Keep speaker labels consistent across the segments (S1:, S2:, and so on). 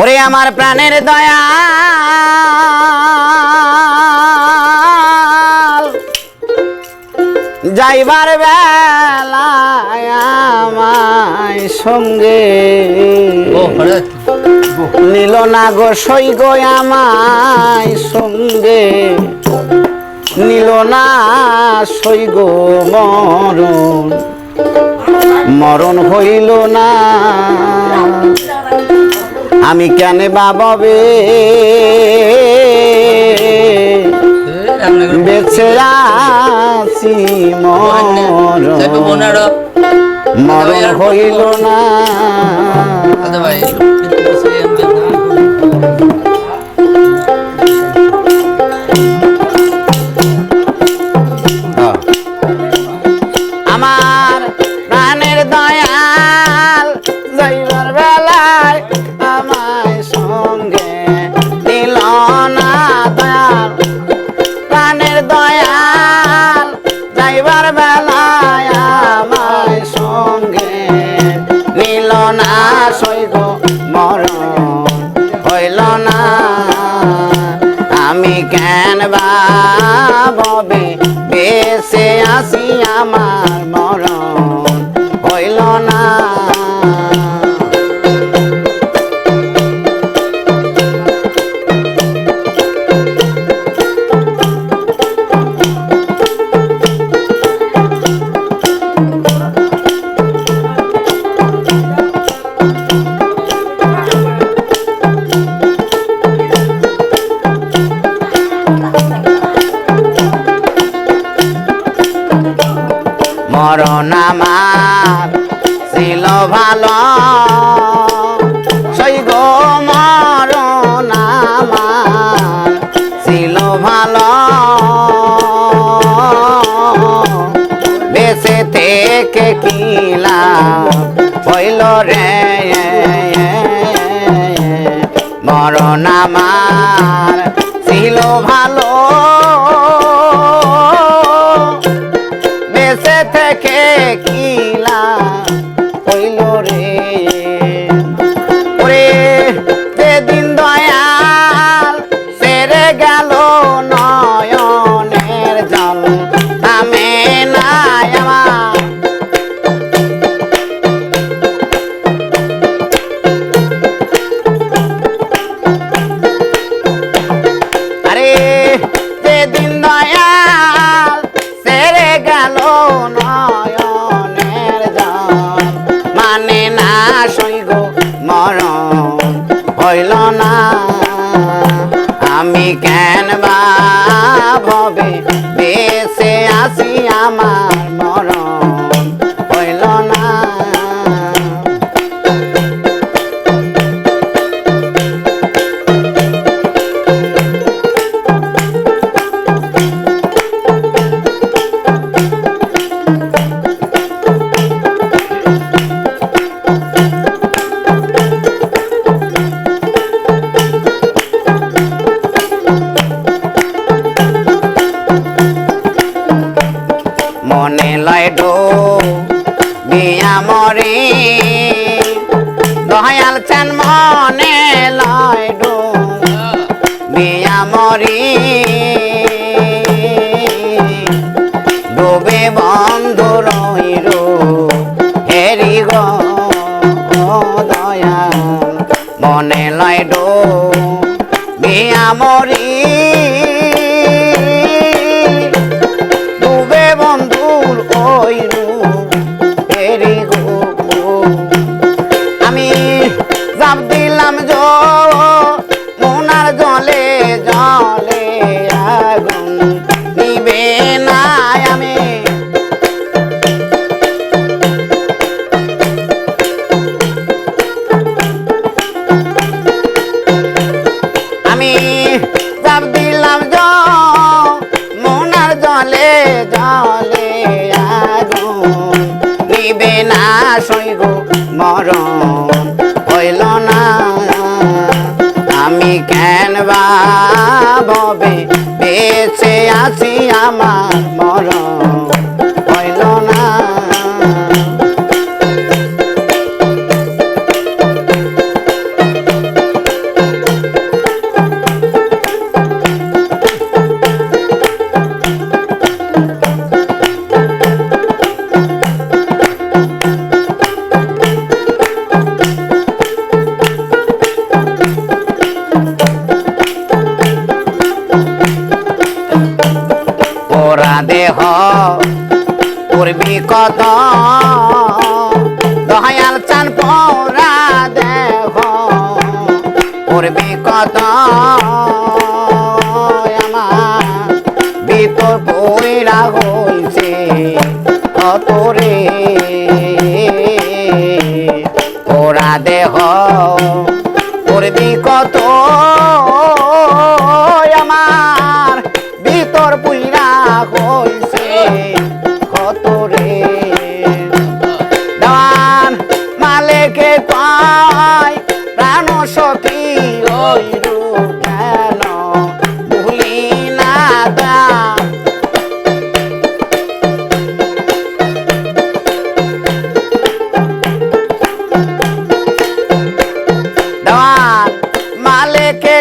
S1: ওরে আমার প্রাণের দয়া যাইবার বেলায় আমায় সঙ্গে নিল না গো সই গো আমায় সঙ্গে। নিল না সই গো মরণ। মরণ হইল না। আমি কেন বাবাবে বেছে আছি
S2: মর
S1: মরণ হইল না। আমার মরণ ছিল ভালো। সই গো মরণ ছিল ভালো। বেঁচে থেকে কিলা হইল রে? মরণ ছিল ভালো। না। আমি কেন বা ভবে বেসে আসি আমার? দয়াল চান মনে লয় ডো বিয়া মরে। ডোবে বন্ধ রইল। হেরি গো দয়াল মনে লয় ডো বিয়া মরি। না সইগ মরণ হইল না। আমি কেন বা ভবে বেঁচে আছি আমার মরণ? দেহ। করবি কত? দয়াল চান পোরা দেহ। করবি কত? আমার ভিতর পড়ে রাখো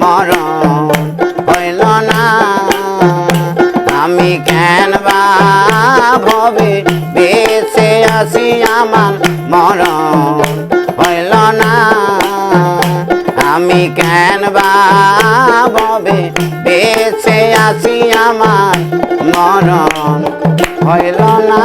S1: মরণ হইল না। আমি কেন বা ভবে বেঁচে আছি? আমার মরণ হইল না। আমি কেন বা ভবে বেঁচে আছি? আমার মরণ হইল না।